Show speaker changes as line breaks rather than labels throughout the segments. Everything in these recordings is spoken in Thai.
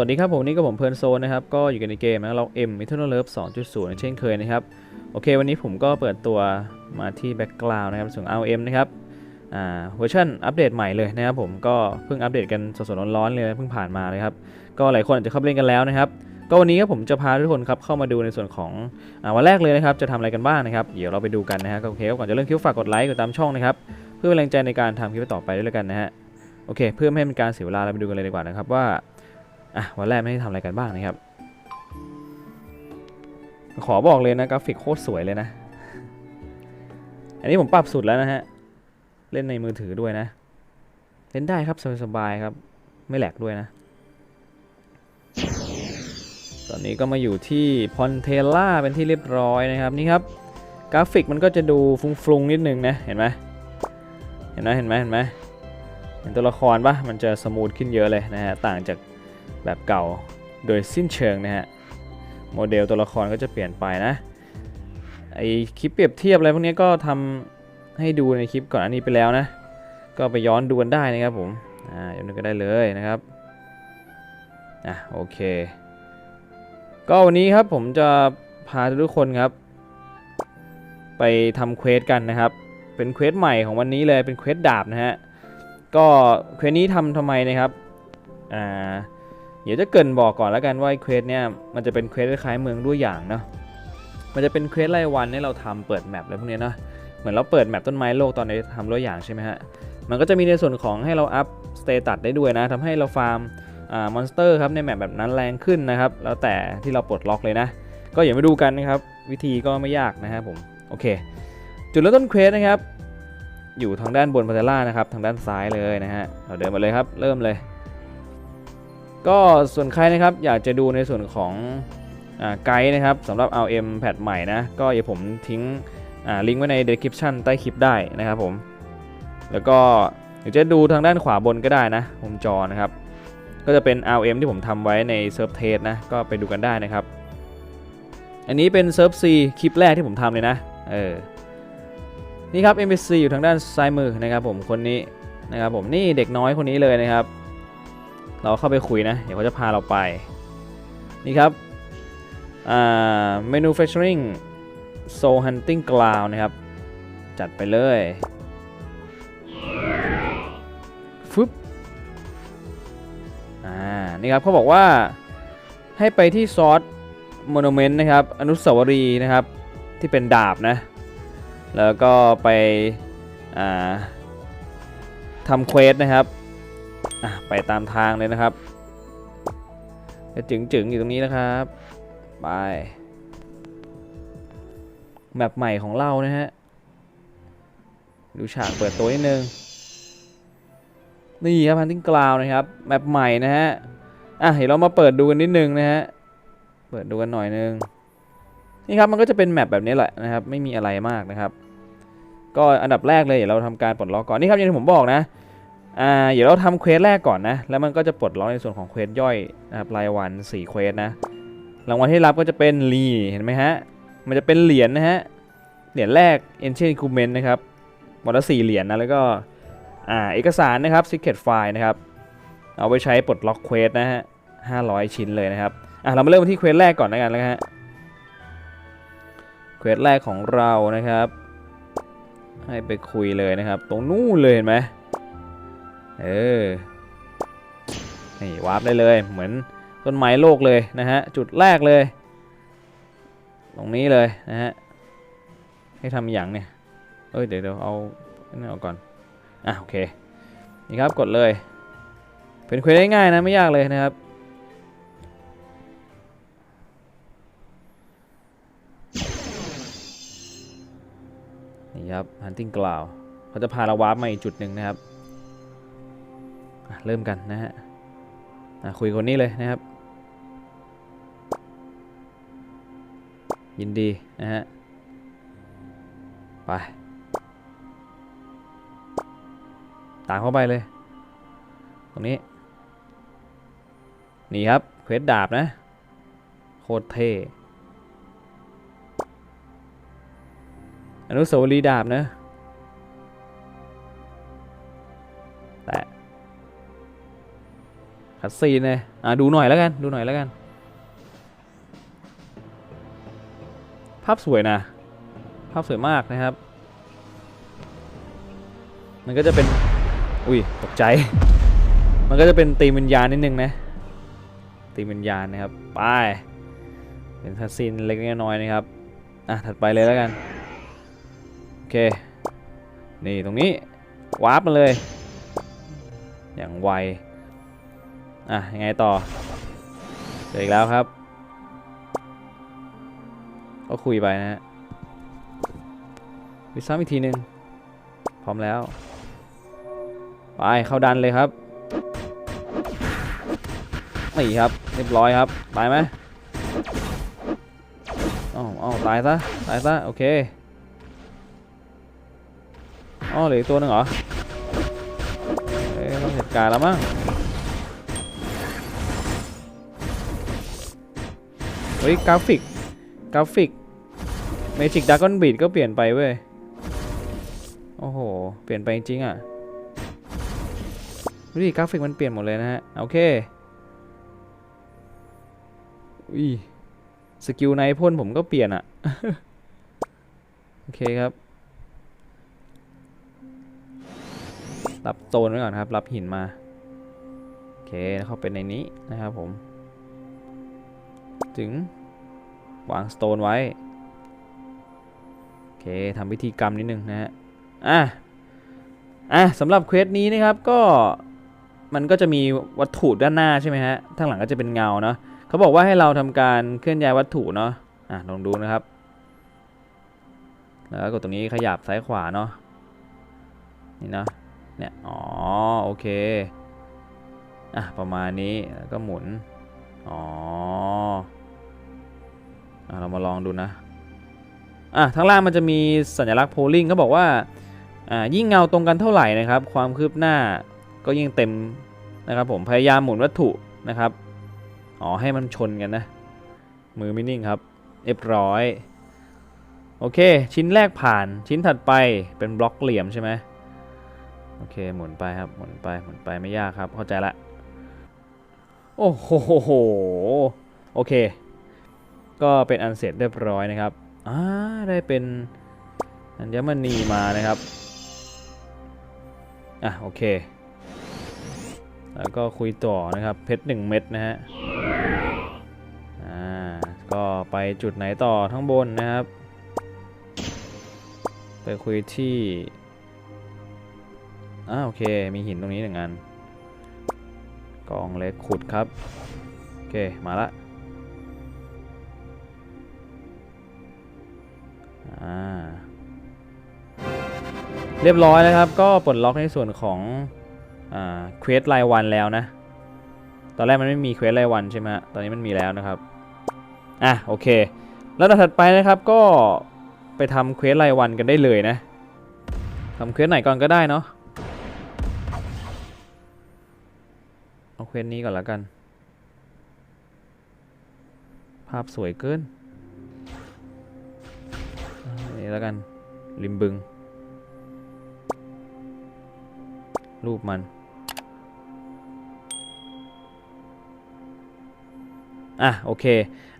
สวัสดีครับผมนี่ก็ผมเพลินโซนนะครับก็อยู่กันในเกมนะเรา M Eternal Love 2.0 เช่นเคยนะครับ โอเค วันนี้ผมก็เปิดตัวมาที่ Background นะครับส่วน RM นะครับอ่าเวอร์ชันอัปเดตใหม่เลยนะครับผมก็เพิ่งอัปเดตกันสดๆร้อนๆเลยเพิ่งผ่านมาเลยครับ ก็หลายคนอาจจะเข้าเล่นกันแล้วนะครับ ก็วันนี้ครับผมจะพาทุกคนครับเข้ามาดูในส่วนของอาวันแรกเลยนะครับจะทำอะไรกันบ้างนะครับเดี๋ยวเราไปดูกันนะฮะโอเคก่อนจะเริ่มคลิปฝากกดไลค์กดตามช่องนะครับเพื่อเป็นแรงใจในการทำคลิปต่อไปด้วยแล้วกันนะฮะโอเค เพื่อไม่ให้เป็นการเสียเวลาเราไปดูกันเลยดีกว่านะครับว่า อะวันแรกไม่ได้ทำอะไรกันบ้างนะครับ ขอบอกเลยนะกราฟิกโคตรสวยเลยนะ อันนี้ผมปรับสุดแล้วนะฮะ เล่นในมือถือด้วยนะ เล่นได้ครับสบายๆครับ ไม่แหลกด้วยนะ ตอนนี้ก็มาอยู่ที่พอนเทล่าเป็นที่เรียบร้อยนะครับนี่ครับกราฟิกมันก็จะดูฟุ้งๆนิดนึงนะเห็นไหมเห็นไหมเห็นไหมเห็นไหมเห็นตัวละครปะมันจะสมูทขึ้นเยอะเลยนะฮะต่างจาก แบบเก่าโดยสิ้นเชิงนะฮะโมเดลตัวละครก็จะเปลี่ยนไปนะไอคลิปเปรียบเทียบอะไรพวกนี้ก็ทำให้ดูในคลิปก่อนอันนี้ไปแล้วนะ ก็ไปย้อนดูกันได้นะครับผมอ่าย้อนดูกันได้เลยนะครับอะโอเค ก็วันนี้ครับผมจะพาทุกคนครับ ไปทำเควสกันนะครับ เป็นเควสใหม่ของวันนี้เลยเป็นเควสดาบนะฮะก็เควสนี้ทำทำไมนะครับอ่า ดี๋ยวจะเกินบอกก่อนแล้วกันว่าเควสเนี่ยมันจะเป็นเควสคล้ายเมืองด้วยอย่างเนาะมันจะเป็นเควสรายวันให้เราทำเปิดแมปอะไรพวกนี้เนาะเหมือนเราเปิดแมปต้นไม้โลกตอนในทำตัวอย่างใช่ไหมฮะมันก็จะมีในส่วนของให้เราอัพสเตตัสได้ด้วยนะทำให้เราฟาร์มอ่ามอนสเตอร์ครับในแมปแบบนั้นแรงขึ้นนะครับ แล้วแต่ที่เราปลดล็อกเลยนะ ก็อย่าไปดูกันนะครับ วิธีก็ไม่ยากนะครับผม โอเค จุดเริ่มต้นเควสนะครับ อยู่ทางด้านบนพาเทล่านะครับ ทางด้านซ้ายเลยนะฮะเราเดินมาเลยครับ เริ่มเลย ก็ส่วนใครนะครับอยากจะดูในส่วนของอไกด์นะครับสำหรับ RM แพทใหม่นะ ก็อย่าผมทิ้งลิงก์ไว้ใน description ใต้คลิปได้นะครับผม แล้วก็เดี๋ยวจะดูทางด้านขวาบนก็ได้นะมุมจอนะครับ ก็จะเป็น RM ที่ผมทำไว้ในเซิร์ฟเทสนะ ก็ไปดูกันได้นะครับ อันนี้เป็นเซิร์ฟ C คลิปแรกที่ผมทำเลยนะ เออ นี่ครับ MBC อยู่ทางด้านซ้ายมือนะครับผมคนนี้นะครับผมนี่เด็กน้อยคนนี้เลยนะครับ เราเข้าไปคุยนะ เดี๋ยวเขาจะพาเราไป นี่ครับอ่า manufacturing soul hunting ground นะครับ จัดไปเลยฟึบอ่า นี่ครับเขาบอกว่าให้ไปที่ซอสมอน u เมนต์นะครับ อนุสาวรีย์นะครับ ที่เป็นดาบนะ แล้วก็ไปทำเควสนะครับ อะไปตามทางเลยนะครับจะจึงจึงๆอยู่ตรงนี้นะครับไปแมปใหม่ของเรานะฮะดูฉากเปิดตัวนิดนึงนี่ครับพันทิ้งกลาวนะครับแมปใหม่นะฮะอะเดี๋ยวเรามาเปิดดูกันนิดนึงนะฮะเปิดดูกันหน่อยนึงนี่ครับมันก็จะเป็นแมปแบบนี้แหละนะครับ ไม่มีอะไรมากนะครับ ก็อันดับแรกเลยเดี๋ยวเราทำการปลดล็อกก่อนนี่ครับอย่างที่ผมบอกนะ อ่าเดี๋ยวเราทำเควสแรกก่อนนะ แล้วมันก็จะปลดล็อกในส่วนของเควสย่อยนะครับรายวัน4เควสนะ รางวัลที่รับก็จะเป็นรีเห็นไหมฮะ มันจะเป็นเหรียญนะฮะ เหรียญแรก Ancient Equipment นะครับหมดละสี่เหรียญนะ แล้วก็อ่าเอกสารนะครับ Secret File นะครับ เอาไปใช้ปลดล็อกเควสนะฮะ500 ชิ้นเลยนะครับ อะเรามาเริ่มที่เควสแรกก่อนนะกันแล้วฮะ เควสแรกของเรานะครับ ให้ไปคุยเลยนะครับ ตรงนู้นเลยเห็นไหม เออ นี่วาร์ปได้เลย เหมือนต้นไม้โลกเลยนะฮะ จุดแรกเลย ตรงนี้เลยนะฮะ ให้ทำอย่างเนี่ย เอ้ย เดี๋ยวเดี๋ยวเอาอันนี้เอาก่อน อะโอเค นี่ครับกดเลย เป็นเควสง่ายๆนะไม่ยากเลยนะครับนี่ครับ hunting ground เขาจะพาเราวาร์ปมาอีกจุดหนึ่งนะครับ เริ่มกันนะฮะคุยคนนี้เลยนะครับ ยินดีนะฮะ ไป ต่ามเข้าไปเลย ตรงนี้ นี่ครับเควสดาบนะ โคตรเท่อนุสาวรีย์ดาบนะ คัดซีนเลยอะดูหน่อยแล้วกันดูหน่อยแล้วกัน ภาพสวยนะ ภาพสวยมากนะครับ มันก็จะเป็น อุ้ยตกใจ มันก็จะเป็นตีมวิญญาณนิดนึงนะ ตีมวิญญาณนะครับไปเป็นคัดซีนเล็กน้อยนะครับอะถัดไปเลยแล้วกันโอเคนี่ตรงนี้วาร์ปมาเลย อย่างไว อะยังไงต่อเจออีกแล้วครับ ก็คุยไปนะฮะวิซ้ำอีกทีหนึ่งพร้อมแล้ว ไปเข้าดันเลยครับนี่ครับเรียบร้อยครับตายไหมอ้าวอ้าวตายซะตายซะโอเคอ๋อเหลืออีกตัวหนึ่งเหรอเอ้ต้องจัดการแล้วมั้ง เฮ้ยกราฟิกกราฟิกเมจิกดากอนบีดก็เปลี่ยนไปเว้ย โอ้โห เปลี่ยนไปจริงอะดูดิกราฟิกมันเปลี่ยนหมดเลยนะฮะ โอเคอุ้ยสกิลไนพ่นผมก็เปลี่ยนอะ โอเคครับ รับโซนไว้ก่อนครับ รับหินมา โอเค เข้าไปในนี้นะครับผม ถึงวางสโตนไว้ โอเคทำพิธีกรรมนิดนึงนะฮะ อะ อะสำหรับเควสนี้นะครับก็มันก็จะมีวัตถุด้านหน้าใช่ไหมฮะทางหลังก็จะเป็นเงาเนาะเขาบอกว่าให้เราทำการเคลื่อนย้ายวัตถุเนาะ อะลองดูนะครับ แล้วก็กดตรงนี้ขยับซ้ายขวาเนาะ นี่เนาะ เนี่ย อ๋อโอเค อะประมาณนี้แล้วก็หมุน อ๋อ เรามาลองดูนะอะทางล่างมันจะมีสัญลักษณ์โพลิงเขาบอกว่าอ่ายิ่งเงาตรงกันเท่าไหร่นะครับ ความคืบหน้าก็ยิ่งเต็มนะครับผมพยายามหมุนวัตถุนะครับอ๋อให้มันชนกันนะ มือไม่นิ่งครับเรียบร้อยโอเค ชิ้นแรกผ่านชิ้นถัดไปเป็นบล็อกเหลี่ยมใช่ไหมโอเคหมุนไปครับหมุนไปหมุนไปไม่ยากครับเข้าใจละ โอ้โหโอเค ก็เป็นอันเสร็จเรียบร้อยนะครับอ่าได้เป็นอัญมณีมานะครับอะโอเค แล้วก็คุยต่อนะครับเพชรหนึ่งเม็ดนะฮะอ่าก็ไปจุดไหนต่อทั้งบนนะครับ ไปคุยที่อ่าโอเคมีหินตรงนี้หนึ่งอันกองเล็กขุดครับ โอเค มาละ เรียบร้อยแล้วครับ ก็ปลดล็อกในส่วนของอ่าเควสรายวันแล้วนะ ตอนแรกมันไม่มีเควสรายวันใช่ไหมตอนนี้มันมีแล้วนะครับ อะโอเค แล้วถัดไปนะครับก็ไปทำเควสรายวันกันได้เลยนะทำเควสไหนก่อนก็ได้เนาะ เอาเควสนี้ก่อนแล้วกัน ภาพสวยเกิน นี่แล้วกัน ริมบึง รูปมัน อะ โอเค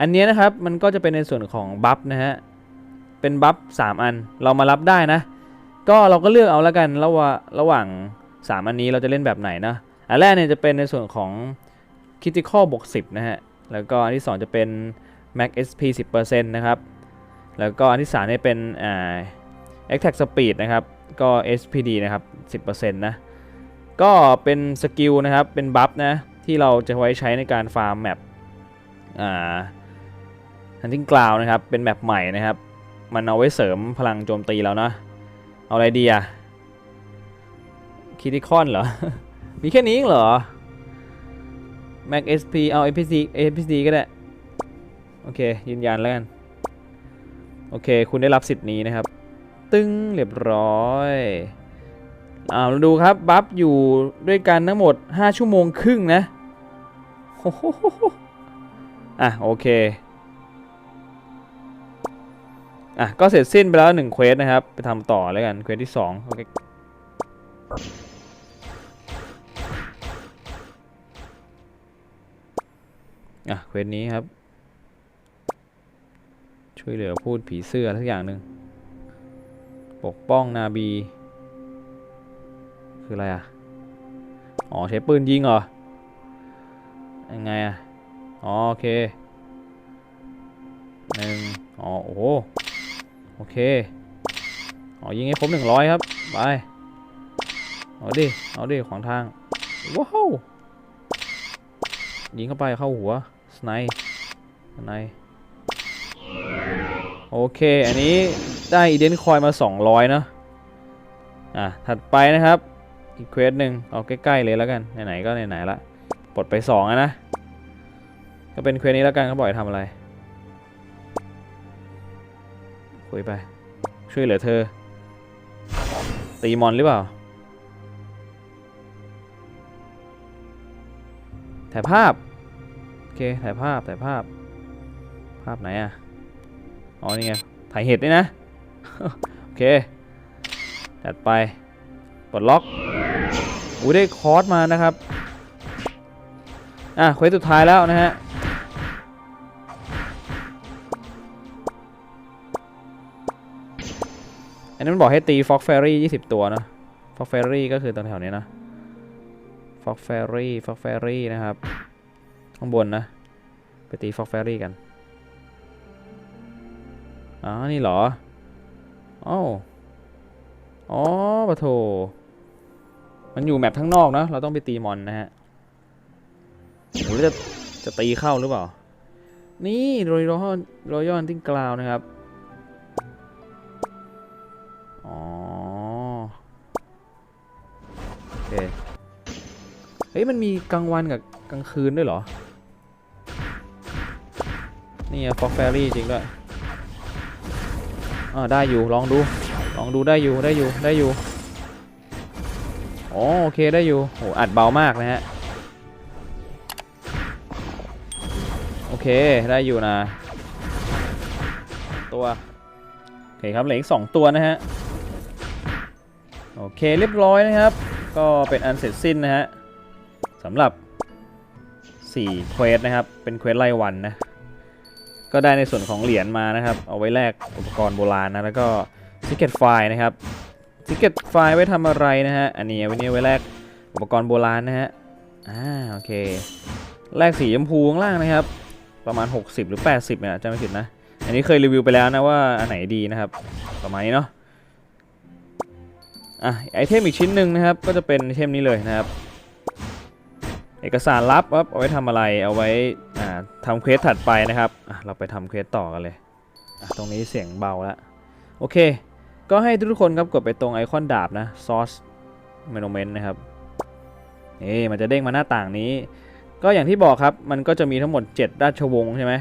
อันนี้นะครับ มันก็จะเป็นในส่วนของบัฟนะฮะ เป็นบัฟ3อัน เรามารับได้นะ ก็เราก็เลือกเอาแล้วกันระหว่างระหว่าง 3 อันนี้เราจะเล่นแบบไหนนะ อันแรกเนี่ยจะเป็นในส่วนของ critical บวก10 นะฮะ แล้วก็อันที่ 2 จะเป็น max sp 10%นะครับ แล้วก็อันที่3เนี่ยเป็นอ่า attack speed นะครับ ก็ spd นะครับ 10%นะ ก็เป็นสกิลนะครับ เป็นบัฟนะ ที่เราจะไว้ใช้ในการฟาร์มแมปอ่า hunting ground นะครับ เป็นแมปใหม่นะครับ มันเอาไว้เสริมพลังโจมตีแล้วนะ เอาอะไรดีอะคิติคอนเหรอ มีแค่นี้เองเหรอ Mac SP เอา APC APC ก็ได้ โอเค ยืนยันแล้วกัน โอเค คุณได้รับสิทธิ์นี้นะครับ ตึ้งเรียบร้อยอ่าเราดูครับ บัฟอยู่ด้วยกันทั้งหมด 5 ชั่วโมงครึ่งนะโอ้โหอะ โอเค อะ ก็เสร็จสิ้นไปแล้วหนึ่งเควสนะครับ ไปทำต่อแล้วกัน เควสที่ 2 โอเคออะ เควสนี้ครับ ช่วยเหลือพูดผีเสื้อทักอย่างหนึ่งปกป้องนาบี คืออะไรอะ อ๋อใช้ปืนยิงเหรอ ยังไงอะ อ๋อโอเคหนึ่งอ๋อโอ้โหโอเค อ๋อยิงให้ครบหนึ่งร้อยครับ ไป เอาดิ เอาดิขวางทาง ว้าว ยิงเข้าไปเข้าหัว สไนป์สไน โอเค อันนี้ได้อีเดนคอยมา 200เนอะอะ ถัดไปนะครับ อีกเควสหนึ่งเอาใกล้ ๆ เลยแล้วกัน ไหน ๆ ก็ไหน ๆ ละ ปลดไป2อะนะ ก็เป็นเควสนี้แล้วกันเขาบอกทำอะไร คุยไป ช่วยเหลือเธอ ตีมอนหรือเปล่า ถ่ายภาพ โอเค ถ่ายภาพ ถ่ายภาพ ภาพไหนอะ อ๋อนี่ไงถ่ายเห็ดนี่นะ โอเค จัดไปปลดล็อกอู้ได้คอร์สมานะครับ อะเควสสุดท้ายแล้วนะฮะอันนี้มันบอกให้ตีฟ็อกเฟอรี่ยี่สิบตัวนะฟ็อกเฟอรี่ก็คือตรงแถวนี้นะฟ็อกเฟอรี่ฟ็อกเฟอรี่นะครับ ข้างบนนะ ไปตีฟ็อกเฟอรี่กัน อ๋อ นี่เหรออ้าวอ๋อปะโถ มันอยู่แมปข้างนอกนะ เราต้องไปตีมอนนะฮะโหแล้วจะ จะตีเข้าหรือเปล่า นี่รอยรอยรอยอนติ้งกลาวนะครับ อ๋อ โอเค เฮ้ย มันมีกลางวันกับกลางคืนด้วยเหรอ นี่ฟอกแฟรี่จริงด้วย อ่าได้อยู่ลองดูลองดูได้อยู่ได้อยู่ได้อยู่อ๋อโอเคได้อยู่โหอัดเบามากนะฮะโอเคได้อยู่นะตัวโอเคครับเหลืออีกสองตัวนะฮะโอเคเรียบร้อยนะครับ ก็เป็นอันเสร็จสิ้นนะฮะสำหรับ4เควสนะครับ เป็นเควสรายวันนะ ก็ได้ในส่วนของเหรียญมานะครับ เอาไว้แลกอุปกรณ์โบราณนะ แล้วก็ซิกเก็ตไฟนะครับซิกเก็ตไฟไว้ทำอะไรนะฮะ อันนี้ไว้นี้ไว้แลกอุปกรณ์โบราณนะฮะ อ่า โอเค แลกสีชมพูข้างล่างนะครับ ประมาณ 60 หรือ 80เนี่ยจำไม่ผิดนะ อันนี้เคยรีวิวไปแล้วนะว่าอันไหนดีนะครับ ประมาณนี้เนาะ อะ ไอเทมอีกชิ้นหนึ่งนะครับ ก็จะเป็นไอเทมนี้เลยนะครับ เอกสารลับครับเอาไว้ทำอะไรเอาไว้อ่าทำเควสถัดไปนะครับอะเราไปทำเควสต่อกันเลยอะตรงนี้เสียงเบาแล้วโอเค ก็ให้ทุกคนครับกดไปตรงไอคอนดาบนะซอสเมนูเมนนะครับนี่มันจะเด้งมาหน้าต่างนี้ ก็อย่างที่บอกครับมันก็จะมีทั้งหมด 7 ราชวงศ์ใช่ไหม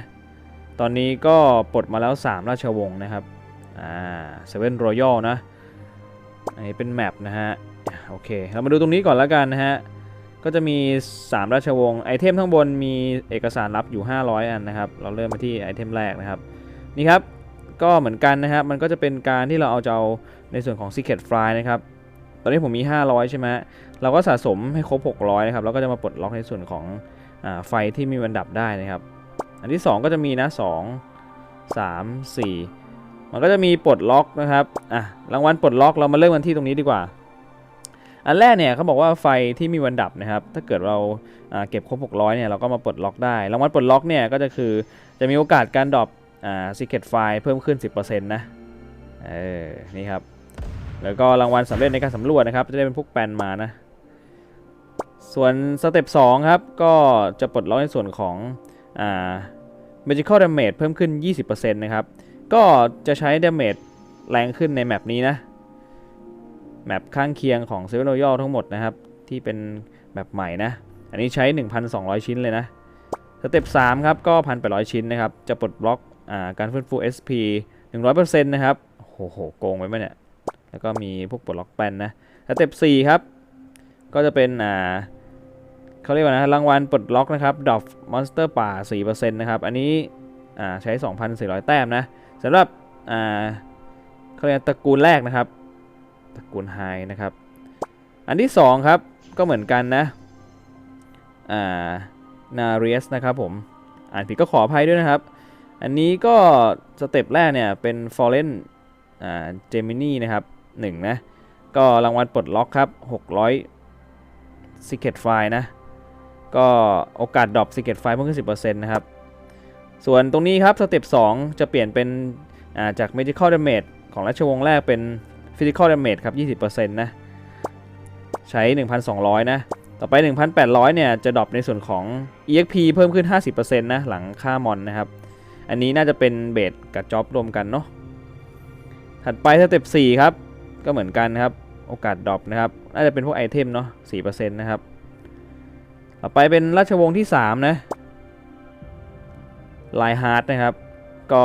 ตอนนี้ก็ปลดมาแล้ว 3 ราชวงศ์นะครับอ่าเซเว่นรอยัลนะอันนี้เป็นแมปนะฮะโอเคเรามาดูตรงนี้ก่อนแล้วกันนะฮะ ก็จะมี 3 ราชวงศ์ไอเทมข้างบนมีเอกสารลับอยู่ 500 อันนะครับ เราเริ่มมาที่ไอเทมแรกนะครับ นี่ครับ ก็เหมือนกันนะครับ มันก็จะเป็นการที่เราเอาจะเอาในส่วนของ Secret Fly นะครับ ตอนนี้ผมมี 500 ใช่ไหมเราก็สะสมให้ครบ 600 นะครับ แล้วก็จะมาปลดล็อกในส่วนของอไฟที่มีวันดับได้นะครับ อันที่ 2 ก็จะมีนะ 2 3 4 มันก็จะมีปลดล็อกนะครับ อะ รางวัลปลดล็อกเรามาเริ่มกันที่ตรงนี้ดีกว่า อันแรกเนี่ยเขาบอกว่าไฟที่มีวันดับนะครับ ถ้าเกิดเราเก็บครบ 600 เนี่ยเราก็มาปลดล็อกได้ รางวัลปลดล็อกเนี่ยก็จะคือจะมีโอกาสการดรอปอ่า secret file เพิ่มขึ้น 10%นะ เออ นี่ครับ แล้วก็รางวัลสำเร็จในการสำรวจนะครับ จะได้เป็นพวกแปนมานะ ส่วนสเต็ป2ครับ ก็จะปลดล็อกในส่วนของอ่า magical damage เพิ่มขึ้น 20%นะครับ ก็จะใช้ damage แรงขึ้นในแมปนี้นะ แมปข้างเคียงของ Seven Royal ทั้งหมดนะครับ ที่เป็นแมปใหม่นะ อันนี้ใช้ 1,200 ชิ้นเลยนะสเต็ป3ครับก็ 1,800 ชิ้นนะครับ จะปลดบล็อกอการฟื้นฟู SP 100%นะครับโอ้โหโกงไปไหมเนี่ย แล้วก็มีพวกปลดล็อกแปนนะสเต็ป4ครับ ก็จะเป็นอ่าเขาเรียกว่านะรางวัลปลดล็อกนะครับดอฟมอนสเตอร์ป่า 4%นะครับ อันนี้อ่าใช้ 2,400 แต้มนะสำหรับอ่าเขาเรียกตระกูลแรกนะครับ ตระกูลไฮนะครับ อันที่ 2 ครับ ก็เหมือนกันนะ อ่า นาเรียสนะครับผม อ่านผิดก็ขออภัยด้วยนะครับ อันนี้ก็สเต็ปแรกเนี่ย เป็น Foreign อ่า Gemini นะครับ1นะ ก็รางวัลปลดล็อกครับ 600 Secret File นะ ก็โอกาสดรอป Secret File เพิ่มขึ้น 10%นะครับ ส่วนตรงนี้ครับ สเต็ป2จะเปลี่ยนเป็นอ่าจาก Medical Damage ของราชวงศ์แรกเป็น Physical Damage ครับ 20%นะ ใช้ 1,200 นะ ต่อไป 1,800 เนี่ย จะดรอปในส่วนของ EXP เพิ่มขึ้น 50%นะ หลังค่ามอนนะครับ อันนี้น่าจะเป็นเบสกับจ็อบรวมกันเนาะถัดไปสเต็ป4ครับ ก็เหมือนกันนะครับ โอกาสดรอปนะครับ น่าจะเป็นพวกไอเทมเนาะ4%นะครับ ต่อไปเป็นราชวงศ์ที่ 3 นะไลฮาร์ดนะครับ ก็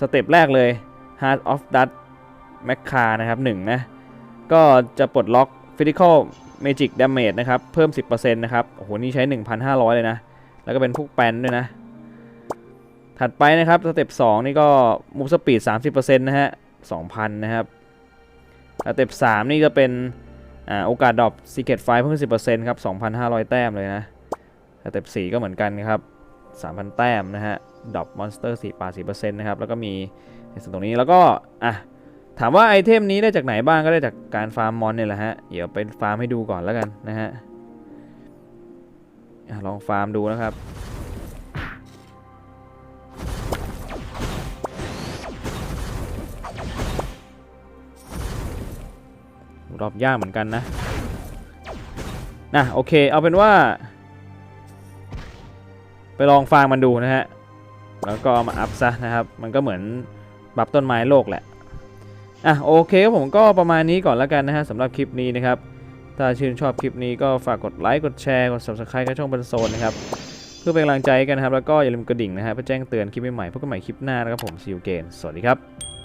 สเต็ปแรกเลย Heart of Dust แมคคานะครับ1นะก็จะปลดล็อก Physical Magic Damage นะครับเพิ่ม 10%นะครับโอ้โหนี่ใช้ 1,500 เลยนะ แล้วก็เป็นพวกแปนด้วยนะ ถัดไปนะครับสเต็ป2นี่ก็ Move Speed 30%นะฮะ 2,000 นะครับสเต็ป3นี่จะเป็นอ่าโอกาสดรอป Secret File เพิ่ม 10%ครับ 2,500 แต้มเลยนะสเต็ป4ก็เหมือนกันครับ 3,000 แต้มนะฮะดรอป Monster 4ปา4%นะครับแล้วก็มีในส่วนตรงนี้แล้วก็อะ ถามว่าไอเทมนี้ได้จากไหนบ้างก็ได้จากการฟาร์มมอนเนี่ยแหละฮะ เดี๋ยวไปฟาร์มให้ดูก่อนแล้วกันนะฮะลองฟาร์มดูนะครับ รอบยากเหมือนกันนะนะโอเค เอาเป็นว่า ไปลองฟาร์มมันดูนะฮะ แล้วก็มาอัพซะนะครับ มันก็เหมือนปรับต้นไม้โลกแหละ อะโอเคครับผมก็ประมาณนี้ก่อนแล้วกันนะฮะสำหรับคลิปนี้นะครับ ถ้าชื่นชอบคลิปนี้ก็ฝากกดไลค์กดแชร์กด subscribe กับช่องบันโซนนะครับเพื่อเป็นกำลังใจกันนะครับแล้วก็อย่าลืมกระดิ่งนะฮะเพื่อแจ้งเตือนคลิปใหม่ๆพบกันใหม่คลิปหน้านะครับผมซิวเกนสวัสดีครับ